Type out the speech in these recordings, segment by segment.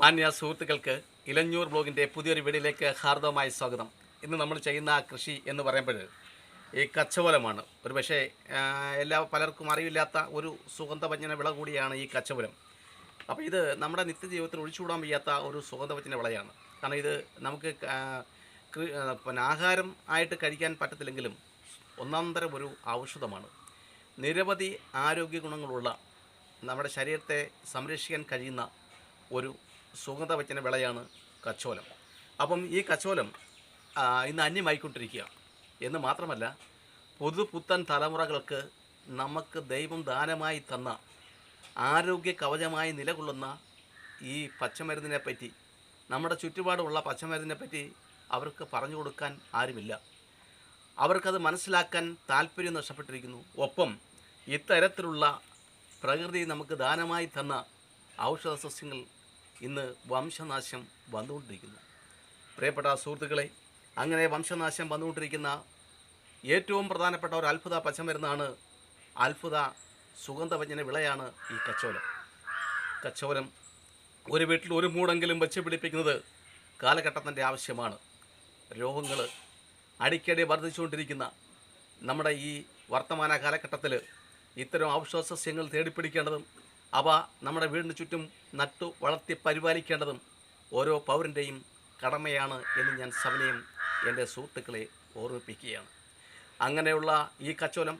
മാന്യ സുഹൃത്തുക്കൾക്ക് ഇലഞ്ഞൂർ ബ്ലോഗിന്റെ പുതിയൊരു വീടിലേക്ക് ഹാർദവമായ സ്വാഗതം. ഇന്ന് നമ്മൾ ചെയ്യുന്ന കൃഷി എന്ന് പറയുമ്പോൾ ഈ കച്ചവലമാണ്. ഒരു പക്ഷേ എല്ലാ പലർക്കും അറിവില്ലാത്ത ഒരു സുഗന്ധവ്യഞ്ജന വിള കൂടിയാണ് ഈ കച്ചവലം. അപ്പോൾ ഇത് നമ്മുടെ നിത്യജീവിതത്തിൽ ഒഴിച്ചുകൂടാൻ വയ്യാത്ത ഒരു സുഗന്ധവ്യഞ്ജന വിളയാണ്. കാരണം ഇത് നമുക്ക് പിന്നെ ആഹാരം ആയിട്ട് കഴിക്കാൻ പറ്റത്തില്ലെങ്കിലും ഒന്നാന്തരം ഒരു ഔഷധമാണ്. നിരവധി ആരോഗ്യ ഗുണങ്ങളുള്ള നമ്മുടെ ശരീരത്തെ സംരക്ഷിക്കാൻ കഴിയുന്ന ഒരു സുഗന്ധവ്യഞ്ജന വിളയാണ് കച്ചോലം. അപ്പം ഈ കച്ചോലം ഇന്ന് അന്യമായിക്കൊണ്ടിരിക്കുക. എന്ന് മാത്രമല്ല പുതുപുത്തൻ തലമുറകൾക്ക് നമുക്ക് ദൈവം ദാനമായി തന്ന ആരോഗ്യ കവചമായി നിലകൊള്ളുന്ന ഈ പച്ചമരുന്നിനെ പറ്റി നമ്മുടെ ചുറ്റുപാടുമുള്ള പച്ചമരുന്നിനെ പറ്റി അവർക്ക് പറഞ്ഞു കൊടുക്കാൻ ആരുമില്ല. അവർക്കത് മനസ്സിലാക്കാൻ താല്പര്യം നഷ്ടപ്പെട്ടിരിക്കുന്നു. ഒപ്പം ഇത്തരത്തിലുള്ള പ്രകൃതി നമുക്ക് ദാനമായി തന്ന ഔഷധ സസ്യങ്ങൾ ഇന്ന് വംശനാശം വന്നുകൊണ്ടിരിക്കുന്നു. പ്രിയപ്പെട്ട സുഹൃത്തുക്കളെ അങ്ങനെ വംശനാശം വന്നുകൊണ്ടിരിക്കുന്ന ഏറ്റവും പ്രധാനപ്പെട്ട ഒരു അത്ഭുത പച്ചമരുന്നാണ് അത്ഭുത സുഗന്ധവ്യഞ്ജന വിളയാണ് ഈ കച്ചോലം. കച്ചോലം ഒരു വീട്ടിൽ ഒരു മൂടെങ്കിലും വെച്ച് പിടിപ്പിക്കുന്നത് കാലഘട്ടത്തിന്റെ ആവശ്യമാണ്. രോഗങ്ങൾ അടിക്കടി വർദ്ധിച്ചുകൊണ്ടിരിക്കുന്ന നമ്മുടെ ഈ വർത്തമാന കാലഘട്ടത്തിൽ ഇത്തരം ഔഷധ സസ്യങ്ങൾ തേടിപ്പിടിക്കേണ്ടതും അവ നമ്മുടെ വീടിന് ചുറ്റും നട്ടു വളർത്തി പരിപാലിക്കേണ്ടതും ഓരോ പൗരന്റെയും കടമയാണ് എന്ന് ഞാൻ സവിനയം എന്റെ സുഹൃത്തുക്കളെ ഓർമ്മിപ്പിക്കുകയാണ്. അങ്ങനെയുള്ള ഈ കച്ചോലം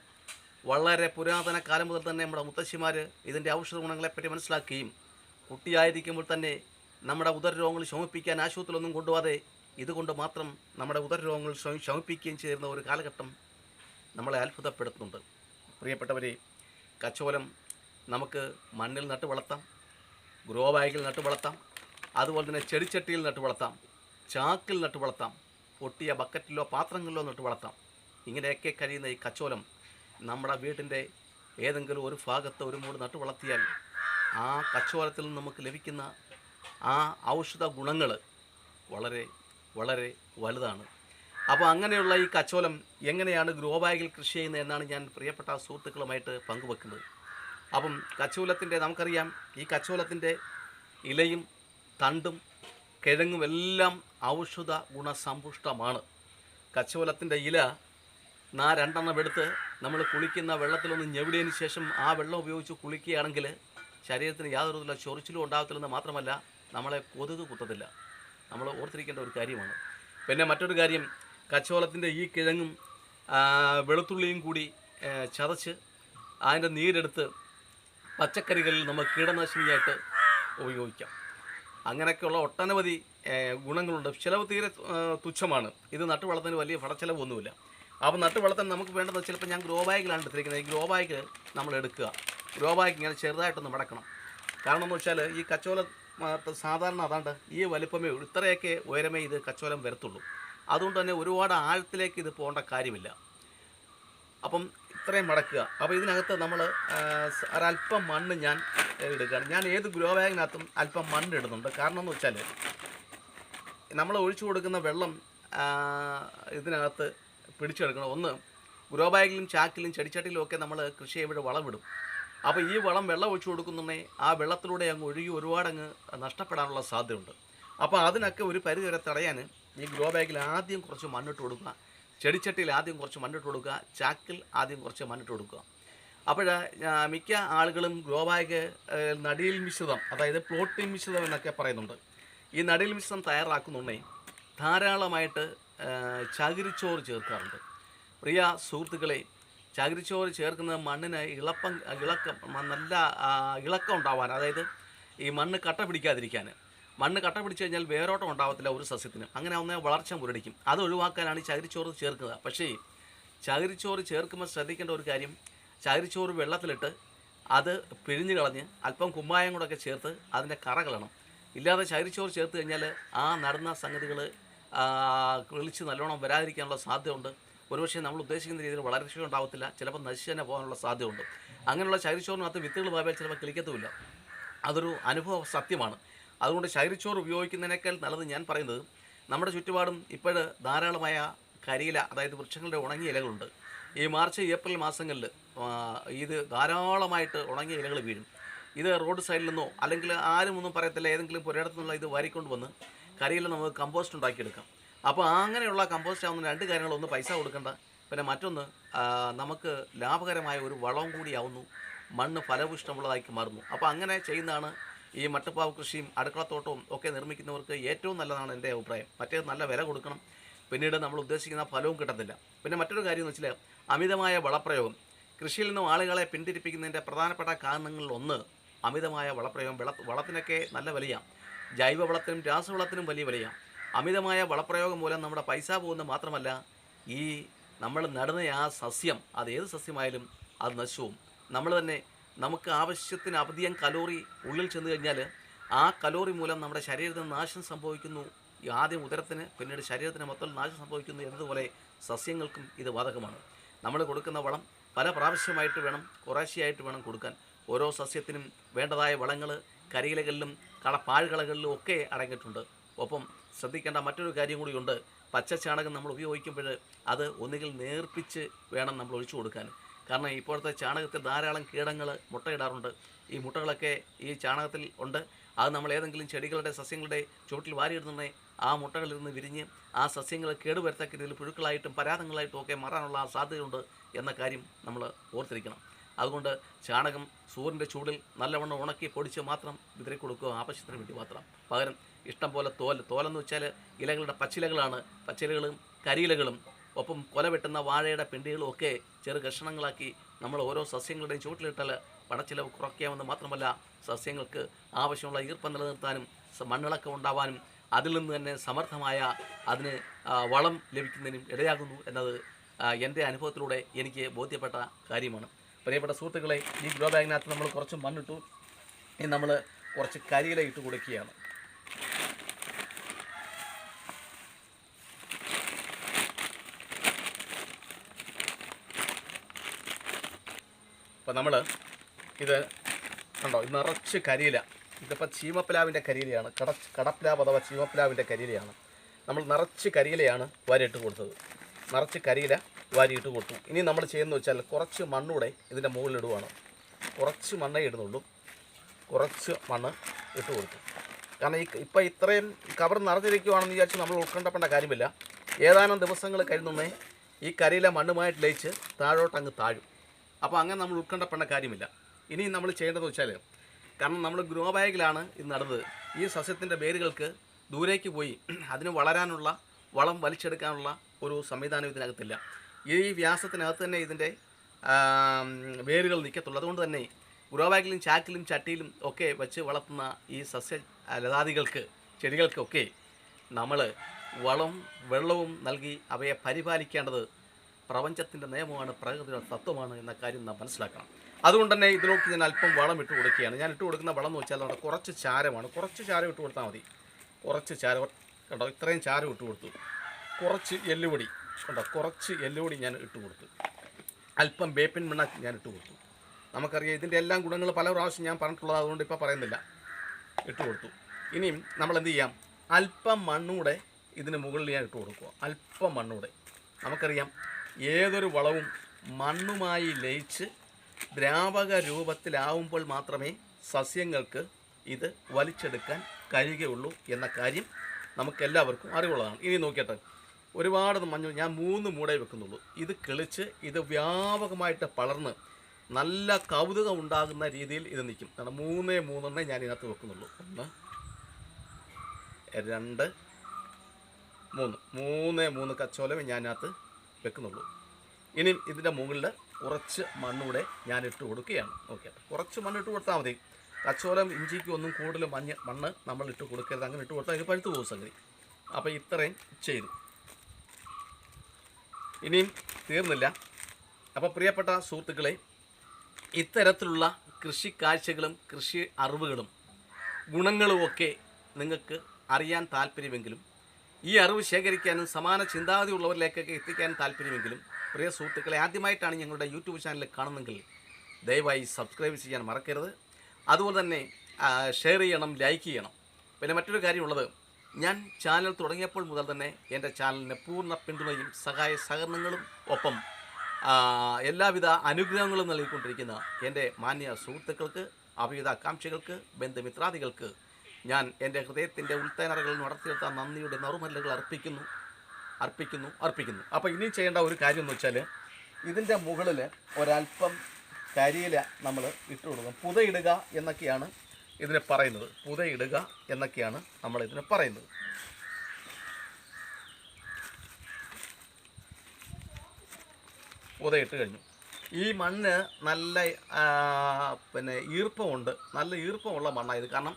വളരെ പുരാതന കാലം മുതൽ തന്നെ നമ്മുടെ മുത്തശ്ശിമാർ ഇതിന്റെ ഔഷധ ഗുണങ്ങളെപ്പറ്റി മനസ്സിലാക്കുകയും കുട്ടിയായിരിക്കുമ്പോൾ തന്നെ നമ്മുടെ ഉദരരോഗങ്ങൾ ശമിപ്പിക്കാൻ ആശുപത്രിയിലൊന്നും കൊണ്ടുപോകാതെ ഇതുകൊണ്ട് മാത്രം നമ്മുടെ ഉദരരോഗങ്ങൾ രോഗങ്ങൾ ശമിപ്പിക്കുകയും ചെയ്യുന്ന ഒരു കാലഘട്ടം നമ്മളെ അത്ഭുതപ്പെടുത്തുന്നുണ്ട്. പ്രിയപ്പെട്ടവരെ കച്ചോലം നമുക്ക് മണ്ണിൽ നട്ട് വളർത്താം ഗ്രോ ബാഗിൽ നട്ട് വളർത്താം അതുപോലെ തന്നെ ചെടിച്ചട്ടിയിൽ നട്ട് വളർത്താം ചാക്കിൽ നട്ട് വളർത്താം പൊട്ടിയ ബക്കറ്റിലോ പാത്രങ്ങളിലോ നട്ട് വളർത്താം. ഇങ്ങനെയൊക്കെ കഴിയുന്ന ഈ കച്ചോലം നമ്മുടെ വീട്ടിന്റെ ഏതെങ്കിലും ഒരു ഭാഗത്ത് ഒരു മൂട് നട്ട് വളർത്തിയാൽ ആ കച്ചോലത്തിൽ നിന്ന് നമുക്ക് ലഭിക്കുന്ന ആ ഔഷധ ഗുണങ്ങൾ വളരെ വളരെ വലുതാണ്. അപ്പോൾ അങ്ങനെയുള്ള ഈ കച്ചോലം എങ്ങനെയാണ് ഗ്രോ ബാഗിൽ കൃഷി ചെയ്യുന്നത് എന്നാണ് ഞാൻ പ്രിയപ്പെട്ട സുഹൃത്തുക്കളുമായിട്ട് പങ്കുവെക്കുന്നത്. അപ്പം കച്ചോലത്തിന്റെ നമുക്കറിയാം ഈ കച്ചോലത്തിന്റെ ഇലയും തണ്ടും കിഴങ്ങും എല്ലാം ഔഷധ ഗുണസമ്പുഷ്ടമാണ്. കച്ചോലത്തിന്റെ ഇല നാ രണ്ടെണ്ണം എടുത്ത് നമ്മൾ കുളിക്കുന്ന വെള്ളത്തിലൊന്ന് ഞെവിടിയതിന് ശേഷം ആ വെള്ളം ഉപയോഗിച്ച് കുളിക്കുകയാണെങ്കിൽ ശരീരത്തിന് യാതൊരു വിധത്തിലുള്ള ചൊറിച്ചിലും ഉണ്ടാകത്തില്ലെന്ന് മാത്രമല്ല നമ്മളെ കൊതുക് കുത്തത്തില്ല. നമ്മൾ ഓർത്തിരിക്കേണ്ട ഒരു കാര്യമാണ്. പിന്നെ മറ്റൊരു കാര്യം കച്ചോലത്തിന്റെ ഈ കിഴങ്ങും വെളുത്തുള്ളിയും കൂടി ചതച്ച് അതിന്റെ നീരെടുത്ത് പച്ചക്കറികളിൽ നമ്മൾ കീടനാശിനിയായിട്ട് ഉപയോഗിക്കാം. അങ്ങനെയൊക്കെയുള്ള ഒട്ടനവധി ഗുണങ്ങളുണ്ട്. ചിലവ് തീരെ തുച്ഛമാണ്. ഇത് നട്ടു വളർത്തുന്നതിന് വലിയ പടച്ചിലവൊന്നുമില്ല. അപ്പോൾ നട്ടു വളർത്താൻ നമുക്ക് വേണ്ടത് ചിലപ്പോൾ ഞാൻ ഗ്രോ ബാഗിലാണ് എടുത്തിരിക്കുന്നത്. ഈ ഗ്രോ ബാഗ് നമ്മൾ എടുക്കുക. ഗ്രോ ബാഗ് ഇങ്ങനെ ചെറുതായിട്ടൊന്ന് മടക്കണം. കാരണം എന്ന് വെച്ചാൽ ഈ കച്ചോല സാധാരണ അതാണ്ട് ഈ വലുപ്പമേ ഇത്രയൊക്കെ ഉയരമേ ഇത് കച്ചോലം വരത്തുള്ളൂ. അതുകൊണ്ട് തന്നെ ഒരുപാട് ആഴത്തിലേക്ക് ഇത് പോകേണ്ട കാര്യമില്ല. അപ്പം ഇത്രയും മടക്കുക. അപ്പോൾ ഇതിനകത്ത് നമ്മൾ ഒരല്പം മണ്ണ് ഞാൻ എടുക്കുകയാണ് ഞാൻ ഏത് ഗ്രോ ബാഗിനകത്തും അല്പം മണ്ണ് ഇടുന്നുണ്ട്. കാരണം എന്ന് വെച്ചാൽ നമ്മൾ ഒഴിച്ചു കൊടുക്കുന്ന വെള്ളം ഇതിനകത്ത് പിടിച്ചെടുക്കണം. ഒന്ന് ഗ്രോ ബാഗിലും ചാക്കിലും ചെടിച്ചട്ടിലും ഒക്കെ നമ്മൾ കൃഷി ചെയ്യുമ്പോൾ വളമിടും. അപ്പോൾ ഈ വളം വെള്ളം ഒഴിച്ചു കൊടുക്കുന്നുണ്ടെങ്കിൽ ആ വെള്ളത്തിലൂടെ അങ്ങ് ഒഴുകി ഒരുപാട് അങ്ങ് നഷ്ടപ്പെടാനുള്ള സാധ്യതയുണ്ട്. അപ്പോൾ അതിനൊക്കെ ഒരു പരിധി വരെ തടയാൻ ഈ ഗ്രോ ബാഗിൽ ആദ്യം കുറച്ച് മണ്ണിട്ട് കൊടുക്കുക. ചെടിച്ചട്ടിയിൽ ആദ്യം കുറച്ച് മണ്ണിട്ട് കൊടുക്കുക ചാക്കിൽ ആദ്യം കുറച്ച് മണ്ണിട്ട് കൊടുക്കുക. അപ്പോൾ മിക്ക ആളുകളും ഗ്രോ നടിയിൽ മിശ്രിതം അതായത് പ്ലോട്ടിൻ മിശ്രിതം എന്നൊക്കെ പറയുന്നുണ്ട്. ഈ നടിയിൽ മിശ്രിതം തയ്യാറാക്കുന്നുണ്ടെങ്കിൽ ധാരാളമായിട്ട് ചകിരിച്ചോറ് ചേർക്കാറുണ്ട്. പ്രിയ സുഹൃത്തുക്കളെ ചകിരിച്ചോറ് ചേർക്കുന്നത് മണ്ണിന് ഇളപ്പം ഇളക്കം നല്ല ഇളക്കം ഉണ്ടാവാൻ അതായത് ഈ മണ്ണ് കട്ട പിടിക്കാതിരിക്കാൻ. മണ്ണ് കട്ട പിടിച്ചു കഴിഞ്ഞാൽ വേരോട്ടം ഉണ്ടാവത്തില്ല ഒരു സസ്യത്തിന്. അങ്ങനെ ഒന്ന് വളർച്ച മുരടിക്കും. അത് ഒഴിവാക്കാനാണ് ചകിരിച്ചോറ് ചേർക്കുന്നത്. പക്ഷേ ചകിരിച്ചോറ് ചേർക്കുമ്പോൾ ശ്രദ്ധിക്കേണ്ട ഒരു കാര്യം ചകിരിച്ചോറ് വെള്ളത്തിലിട്ട് അത് പിഴിഞ്ഞ് കളഞ്ഞ് അല്പം കുമ്മായം കൂടെയൊക്കെ ചേർത്ത് അതിന്റെ കറ കളണം ഇല്ലാതെ ചകിരിച്ചോറ് ചേർത്ത് കഴിഞ്ഞാൽ ആ നടന്ന സംഗതികൾ കിളിച്ച് നല്ലോണം വരാതിരിക്കാനുള്ള സാധ്യതയുണ്ട്. ഒരുപക്ഷെ നമ്മൾ ഉദ്ദേശിക്കുന്ന രീതിയിൽ വളർച്ച ഉണ്ടാവത്തില്ല. ചിലപ്പോൾ നശിച്ച് തന്നെ പോകാനുള്ള സാധ്യതയുണ്ട്. അങ്ങനെയുള്ള ചകിരിച്ചോറിനകത്ത് വിത്തുകൾ പോയാൽ ചിലപ്പോൾ കിളിക്കത്തുമില്ല. അതൊരു അനുഭവ സത്യമാണ്. അതുകൊണ്ട് ശൈരിച്ചോർ ഉപയോഗിക്കുന്നതിനേക്കാൾ നല്ലത് ഞാൻ പറയുന്നത് നമ്മുടെ ചുറ്റുപാടും ഇപ്പോഴ് ധാരാളമായ കരിയില അതായത് വൃക്ഷങ്ങളുടെ ഉണങ്ങിയ ഇലകളുണ്ട്. ഈ മാർച്ച് ഏപ്രിൽ മാസങ്ങളിൽ ഇത് ധാരാളമായിട്ട് ഉണങ്ങിയ ഇലകൾ വീഴും. ഇത് റോഡ് സൈഡിൽ നിന്നോ അല്ലെങ്കിൽ ആരും ഒന്നും പറയത്തില്ല ഏതെങ്കിലും പുരയിടത്തു നിന്നുള്ള ഇത് വാരിക്കൊണ്ട് വന്ന് കരിയില നമുക്ക് കമ്പോസ്റ്റ് ഉണ്ടാക്കിയെടുക്കാം. അപ്പോൾ അങ്ങനെയുള്ള കമ്പോസ്റ്റ് ആവുന്ന രണ്ട് കാര്യങ്ങൾ ഒന്ന് പൈസ കൊടുക്കേണ്ട. പിന്നെ മറ്റൊന്ന് നമുക്ക് ലാഭകരമായ ഒരു വളവും കൂടിയാവുന്നു മണ്ണ് ഫലപുഷ്ടമുള്ളതാക്കി മാറുന്നു. അപ്പോൾ അങ്ങനെ ചെയ്യുന്നതാണ് ഈ മട്ടുപ്പാവ് കൃഷിയും അടുക്കളത്തോട്ടവും ഒക്കെ നിർമ്മിക്കുന്നവർക്ക് ഏറ്റവും നല്ലതാണ് എന്റെ അഭിപ്രായം. മറ്റേ നല്ല വില കൊടുക്കണം. പിന്നീട് നമ്മൾ ഉദ്ദേശിക്കുന്ന ഫലവും കിട്ടത്തില്ല. പിന്നെ മറ്റൊരു കാര്യം എന്ന് വെച്ചാൽ അമിതമായ വളപ്രയോഗം. കൃഷിയിൽ നിന്നും ആളുകളെ പിന്തിരിപ്പിക്കുന്നതിന്റെ പ്രധാനപ്പെട്ട കാരണങ്ങളിൽ ഒന്ന് അമിതമായ വളപ്രയോഗം. വിള വളത്തിനൊക്കെ നല്ല വിലയാണ് ജൈവവളത്തിനും രാസവളത്തിനും വലിയ വിലയാണ് അമിതമായ വളപ്രയോഗം മൂലം നമ്മുടെ പൈസ പോകുന്നത് മാത്രമല്ല ഈ നമ്മൾ നടുന്ന ആ സസ്യം അത് ഏത് സസ്യമായാലും അത് നശിവും നമ്മൾ തന്നെ നമുക്ക് ആവശ്യത്തിന് അധികം കലോറി ഉള്ളിൽ ചെന്ന് കഴിഞ്ഞാൽ ആ കലോറി മൂലം നമ്മുടെ ശരീരത്തിന് നാശം സംഭവിക്കുന്നു. ആദ്യം ഉദരത്തിന് പിന്നീട് ശരീരത്തിന് മൊത്തം നാശം സംഭവിക്കുന്നു എന്നതുപോലെ സസ്യങ്ങൾക്കും ഇത് ബാധകമാണ്. നമ്മൾ കൊടുക്കുന്ന വളം പല പ്രാവശ്യമായിട്ട് വേണം കുറേശ്ശെയായിട്ട് വേണം കൊടുക്കാൻ. ഓരോ സസ്യത്തിനും വേണ്ടതായ വളങ്ങൾ കരിയിലകളിലും കള പാഴ്കളകളിലും ഒക്കെ അടങ്ങിയിട്ടുണ്ട്. ഒപ്പം ശ്രദ്ധിക്കേണ്ട മറ്റൊരു കാര്യം കൂടിയുണ്ട്. പച്ച ചാണകം നമ്മൾ ഉപയോഗിക്കുമ്പോൾ അത് ഒന്നുകിൽ നേർപ്പിച്ച് വേണം നമ്മൾ ഒഴിച്ചു കൊടുക്കാൻ. കാരണം ഇപ്പോഴത്തെ ചാണകത്തിൽ ധാരാളം കീടങ്ങൾ മുട്ടയിടാറുണ്ട്. ഈ മുട്ടകളൊക്കെ ഈ ചാണകത്തിൽ ഉണ്ട്. അത് നമ്മൾ ഏതെങ്കിലും ചെടികളുടെ സസ്യങ്ങളുടെ ചുവട്ടിൽ വാരിയിടുന്നുണ്ടെങ്കിൽ ആ മുട്ടകളിൽ നിന്ന് വിരിഞ്ഞ് ആ സസ്യങ്ങൾ കേടുവരുത്തക്ക രീതിയിൽ പുഴുക്കളായിട്ടും പരാതങ്ങളായിട്ടും ഒക്കെ മാറാനുള്ള സാധ്യതയുണ്ട് എന്ന കാര്യം നമ്മൾ ഓർത്തിരിക്കണം. അതുകൊണ്ട് ചാണകം സൂര്യന്റെ ചൂടിൽ നല്ലവണ്ണം ഉണക്കി പൊടിച്ച് മാത്രം വിതറി കൊടുക്കുക ആവശ്യത്തിന് വേണ്ടി മാത്രം. പകരം ഇഷ്ടം പോലെ തോൽ തോലെന്ന് വെച്ചാൽ ഇലകളുടെ പച്ചിലകളാണ്. പച്ചിലകളും കരിയിലകളും ഒപ്പം കൊല വെട്ടുന്ന വാഴയുടെ പിണ്ടികളും ഒക്കെ ചെറു കഷണങ്ങളാക്കി നമ്മൾ ഓരോ സസ്യങ്ങളുടെയും ചുവട്ടിലിട്ടാൽ പണച്ചിലവ് കുറയ്ക്കാമെന്ന് മാത്രമല്ല സസ്യങ്ങൾക്ക് ആവശ്യമുള്ള ഈർപ്പം നിലനിർത്താനും മണ്ണിളക്കം ഉണ്ടാവാനും അതിൽ നിന്ന് തന്നെ സമർത്ഥമായ അതിന് വളം ലഭിക്കുന്നതിനും ഇടയാകുന്നു എന്നത് എന്റെ അനുഭവത്തിലൂടെ എനിക്ക് ബോധ്യപ്പെട്ട കാര്യമാണ്. പ്രിയപ്പെട്ട സുഹൃത്തുക്കളെ ഈ ഗ്രോ ബാഗിനകത്ത് നമ്മൾ കുറച്ച് മണ്ണിട്ടു. ഇനി നമ്മൾ കുറച്ച് കരിയില ഇട്ട് കൊടുക്കുകയാണ്. അപ്പോൾ നമ്മൾ ഇത് കണ്ടോ? ഇത് നിറച്ച് കരിയില. ഇതിപ്പോൾ ചീമപ്ലാവിന്റെ കരിയിലയാണ്. കട കടപ്ലാവ് അഥവാ ചീമപ്ലാവിന്റെ കരിയിലയാണ്. നമ്മൾ നിറച്ച് കരിയിലയാണ് വാരിയിട്ട് കൊടുത്തത്. നിറച്ച് കരിയില വാരിയിട്ട് കൊടുത്തു. ഇനി നമ്മൾ ചെയ്യുന്നത് വെച്ചാൽ കുറച്ച് മണ്ണൂടെ ഇതിന്റെ മുകളിലിടുവാണ്. കുറച്ച് മണ്ണേ ഇടുന്നുള്ളൂ. കുറച്ച് മണ്ണ് ഇട്ട് കൊടുത്തു. കാരണം ഈ ഇപ്പം ഇത്രയും കവർ നിറഞ്ഞിരിക്കുവാണെന്ന് വിചാരിച്ച് നമ്മൾ ഉൾക്കൊണ്ടപ്പെട്ട കാര്യമില്ല. ഏതാനും ദിവസങ്ങൾ കഴിയുന്നേ ഈ കരിയില മണ്ണുമായിട്ട് ലയിച്ച് താഴോട്ട് അങ്ങ് താഴും. അപ്പോൾ അങ്ങനെ നമ്മൾ ഉത്കണ്ഠപ്പെടേണ്ട കാര്യമില്ല. ഇനി നമ്മൾ ചെയ്യേണ്ടതെന്ന് വെച്ചാൽ കാരണം നമ്മൾ ഗ്രോ ബാഗിലാണ് ഇത് നടന്നത്. ഈ സസ്യത്തിന്റെ വേരുകൾക്ക് ദൂരേക്ക് പോയി അതിന് വളരാനുള്ള വളം വലിച്ചെടുക്കാനുള്ള ഒരു സംവിധാനം ഇതിനകത്തില്ല. ഈ വ്യാസത്തിനകത്ത് തന്നെ ഇതിന്റെ വേരുകൾ നിൽക്കത്തുള്ളൂ അതുകൊണ്ട് തന്നെ ഗ്രോ ബാഗിലും ചാക്കിലും ചട്ടിയിലും ഒക്കെ വെച്ച് വളർത്തുന്ന ഈ സസ്യ ലതാദികൾക്ക് ചെടികൾക്കൊക്കെ നമ്മൾ വളം വെള്ളവും നൽകി അവയെ പരിപാലിക്കേണ്ടത് പ്രപഞ്ചത്തിന്റെ നിയമമാണ് പ്രകൃതിയുടെ തത്വമാണ് എന്ന കാര്യം നാം മനസ്സിലാക്കണം. അതുകൊണ്ട് തന്നെ ഇതിലേക്ക് ഞാൻ അല്പം വളം ഇട്ട് കൊടുക്കുകയാണ്. ഞാൻ ഇട്ട് കൊടുക്കുന്ന വളം എന്ന് വെച്ചാൽ നമ്മുടെ കുറച്ച് ചാരമാണ്. കുറച്ച് ചാരം ഇട്ട് കൊടുത്താൽ മതി. കുറച്ച് ചാരം കണ്ടോ? ഇത്രയും ചാരം ഇട്ട് കൊടുത്തു. കുറച്ച് എല്ലുപൊടി കണ്ടോ? കുറച്ച് എല്ലുപൊടി ഞാൻ ഇട്ട് കൊടുത്തു. അല്പം വേപ്പിൻ മണ്ണ ഞാൻ ഇട്ട് കൊടുത്തു. നമുക്കറിയാം ഇതിന്റെ എല്ലാം ഗുണങ്ങൾ പല പ്രാവശ്യം ഞാൻ പറഞ്ഞിട്ടുള്ളത് അതുകൊണ്ട് ഇപ്പോൾ പറയുന്നില്ല. ഇട്ട് കൊടുത്തു. ഇനിയും നമ്മൾ എന്ത് ചെയ്യാം? അല്പം മണ്ണൂടെ ഇതിന് മുകളിൽ ഞാൻ ഇട്ട് കൊടുക്കുക. അല്പം മണ്ണൂടെ. നമുക്കറിയാം ഏതൊരു വളവും മണ്ണുമായി ലയിച്ച് ദ്രാവക രൂപത്തിലാവുമ്പോൾ മാത്രമേ സസ്യങ്ങൾക്ക് ഇത് വലിച്ചെടുക്കാൻ കഴിയുകയുള്ളൂ എന്ന കാര്യം നമുക്കെല്ലാവർക്കും അറിവുള്ളതാണ്. ഇനി നോക്കിയിട്ട് ഒരുപാട് മഞ്ഞൾ ഞാൻ മൂന്ന് മൂടേ വെക്കുന്നുള്ളൂ. ഇത് കിളിച്ച് ഇത് വ്യാപകമായിട്ട് പളർന്ന് നല്ല കൗതുകം ഉണ്ടാകുന്ന രീതിയിൽ ഇത് നിൽക്കും. കാരണം മൂന്നേ മൂന്നെണ്ണേ ഞാൻ ഇതിനകത്ത് വെക്കുന്നുള്ളൂ. ഒന്ന് രണ്ട് മൂന്ന്. മൂന്നേ മൂന്ന് കച്ചോലമേ ഞാൻ ഇതിനകത്ത് വെക്കുന്നുള്ളൂ. ഇനി ഇതിന്റെ മുകളിൽ കുറച്ച് മണ്ണൂടെ ഞാൻ ഇട്ട് കൊടുക്കുകയാണ്. ഓക്കെ കുറച്ച് മണ്ണ് ഇട്ട് കൊടുത്താൽ മതി. കച്ചോലം ഇഞ്ചിക്ക് ഒന്നും കൂടുതൽ മഞ്ഞ് മണ്ണ് നമ്മൾ ഇട്ട് കൊടുക്കരുത്. അങ്ങനെ ഇട്ട് കൊടുത്താൽ ഇത് പഴുത്തു പോകും സംഗതി. അപ്പോൾ ഇത്രയും ചെയ്തു. ഇനിയും തീർന്നില്ല. അപ്പോൾ പ്രിയപ്പെട്ട സുഹൃത്തുക്കളെ ഇത്തരത്തിലുള്ള കൃഷി കാഴ്ചകളും കൃഷി അറിവുകളും ഗുണങ്ങളുമൊക്കെ നിങ്ങൾക്ക് അറിയാൻ താല്പര്യമെങ്കിലും ഈ അറിവ് ശേഖരിക്കാനും സമാന ചിന്താഗതി ഉള്ളവരിലേക്കൊക്കെ എത്തിക്കാൻ താല്പര്യമെങ്കിലും പ്രിയ സുഹൃത്തുക്കളെ ആദ്യമായിട്ടാണ് ഞങ്ങളുടെ യൂട്യൂബ് ചാനൽ കാണുന്നെങ്കിൽ ദയവായി സബ്സ്ക്രൈബ് ചെയ്യാൻ മറക്കരുത്. അതുപോലെ തന്നെ ഷെയർ ചെയ്യണം ലൈക്ക് ചെയ്യണം. പിന്നെ മറ്റൊരു കാര്യമുള്ളത് ഞാൻ ചാനൽ തുടങ്ങിയപ്പോൾ മുതൽ തന്നെ എന്റെ ചാനലിന് പൂർണ പിന്തുണയും സഹായ സഹകരണങ്ങളും ഒപ്പം എല്ലാവിധ അനുഗ്രഹങ്ങളും നൽകിക്കൊണ്ടിരിക്കുന്ന എന്റെ മാന്യ സുഹൃത്തുക്കൾക്ക് അവിധ ആകാംക്ഷികൾക്ക് ബന്ധുമിത്രാദികൾക്ക് ഞാൻ എന്റെ ഹൃദയത്തിന്റെ ഉൾത്തേനറകൾ നടത്തിയെടുത്ത നന്ദിയുടെ നറുമല്ലുകൾ അർപ്പിക്കുന്നു. അർപ്പിക്കുന്നു അർപ്പിക്കുന്നു. അപ്പോൾ ഇനി ചെയ്യേണ്ട ഒരു കാര്യം എന്ന് വെച്ചാൽ ഇതിന്റെ മുകളിൽ ഒരല്പം കരിയില നമ്മൾ ഇട്ട് കൊടുക്കും പുതയിടുക എന്നൊക്കെയാണ് ഇതിനെ പറയുന്നത്. പുതയിടുക എന്നൊക്കെയാണ് നമ്മൾ ഇതിനെ പറയുന്നത്. പുതയിട്ട് കഴിഞ്ഞു. ഈ മണ്ണ് നല്ല പിന്നെ ഈർപ്പമുണ്ട്. നല്ല ഈർപ്പമുള്ള മണ്ണായത് കാരണം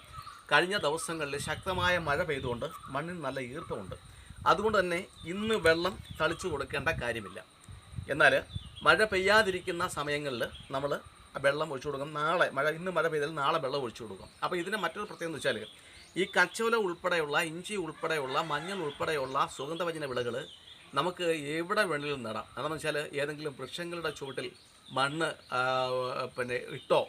കഴിഞ്ഞ ദിവസങ്ങളിൽ ശക്തമായ മഴ പെയ്തുകൊണ്ട് മണ്ണിന് നല്ല ഈർപ്പമുണ്ട്. അതുകൊണ്ട് തന്നെ ഇന്ന് വെള്ളം തളിച്ചു കൊടുക്കേണ്ട കാര്യമില്ല. എന്നാൽ മഴ പെയ്യാതിരിക്കുന്ന സമയങ്ങളിൽ നമ്മൾ വെള്ളം ഒഴിച്ചു കൊടുക്കും. നാളെ മഴ ഇന്ന് മഴ പെയ്താൽ നാളെ വെള്ളം ഒഴിച്ചു കൊടുക്കും. അപ്പോൾ ഇതിന് മറ്റൊരു പ്രത്യേകത എന്ന് വെച്ചാൽ ഈ കച്ചോല ഉൾപ്പെടെയുള്ള ഇഞ്ചി ഉൾപ്പെടെയുള്ള മഞ്ഞൾ ഉൾപ്പെടെയുള്ള സുഗന്ധവചന വിളകൾ നമുക്ക് എവിടെ വേണമെങ്കിലും നടാം. അതെന്ന് വെച്ചാൽ ഏതെങ്കിലും വൃക്ഷങ്ങളുടെ ചുവട്ടിൽ മണ്ണ് പിന്നെ ഇട്ടോ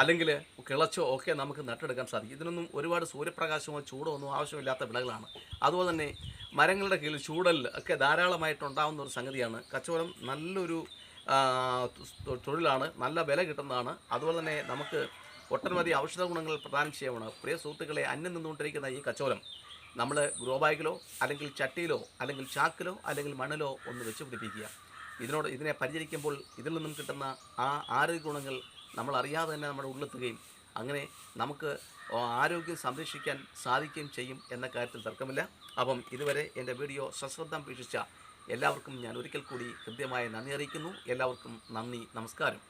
അല്ലെങ്കിൽ കിളച്ചോ ഒക്കെ നമുക്ക് നട്ടെടുക്കാൻ സാധിക്കും. ഇതിനൊന്നും ഒരുപാട് സൂര്യപ്രകാശമോ ചൂടോ ഒന്നും ആവശ്യമില്ലാത്ത വിളകളാണ്. അതുപോലെ തന്നെ മരങ്ങളുടെ കീഴിൽ ചൂടൽ ഒക്കെ ധാരാളമായിട്ടുണ്ടാകുന്ന ഒരു സംഗതിയാണ്. കച്ചവടം നല്ലൊരു തൊഴിലാണ് നല്ല വില കിട്ടുന്നതാണ്. അതുപോലെ തന്നെ നമുക്ക് ഒട്ടനവധി ഔഷധ ഗുണങ്ങൾ പ്രദാനം ചെയ്യാവുന്ന പ്രിയ സുഹൃത്തുക്കളെ അന്യം നിന്നുകൊണ്ടിരിക്കുന്ന ഈ കച്ചവടം നമ്മൾ ഗ്രോ ബാഗിലോ അല്ലെങ്കിൽ ചട്ടിയിലോ അല്ലെങ്കിൽ ചാക്കിലോ അല്ലെങ്കിൽ മണ്ണിലോ ഒന്ന് വെച്ച് പിടിപ്പിക്കുക. ഇതിനോട് ഇതിനെ പരിചരിക്കുമ്പോൾ ഇതിൽ നിന്നും കിട്ടുന്ന ആ ആരോഗ്യ ഗുണങ്ങൾ നമ്മൾ അറിയാതെ തന്നെ നമ്മുടെ ഉള്ളെത്തുകയും അങ്ങനെ നമുക്ക് ആരോഗ്യം സംരക്ഷിക്കാൻ സാധിക്കുകയും ചെയ്യും എന്ന കാര്യത്തിൽ തർക്കമില്ല. അപ്പം ഇതുവരെ എന്റെ വീഡിയോ സശ്രദ്ധം വീക്ഷിച്ച എല്ലാവർക്കും ഞാൻ ഒരിക്കൽ കൂടി ഹൃദ്യമായ നന്ദി അറിയിക്കുന്നു. എല്ലാവർക്കും നന്ദി നമസ്കാരം.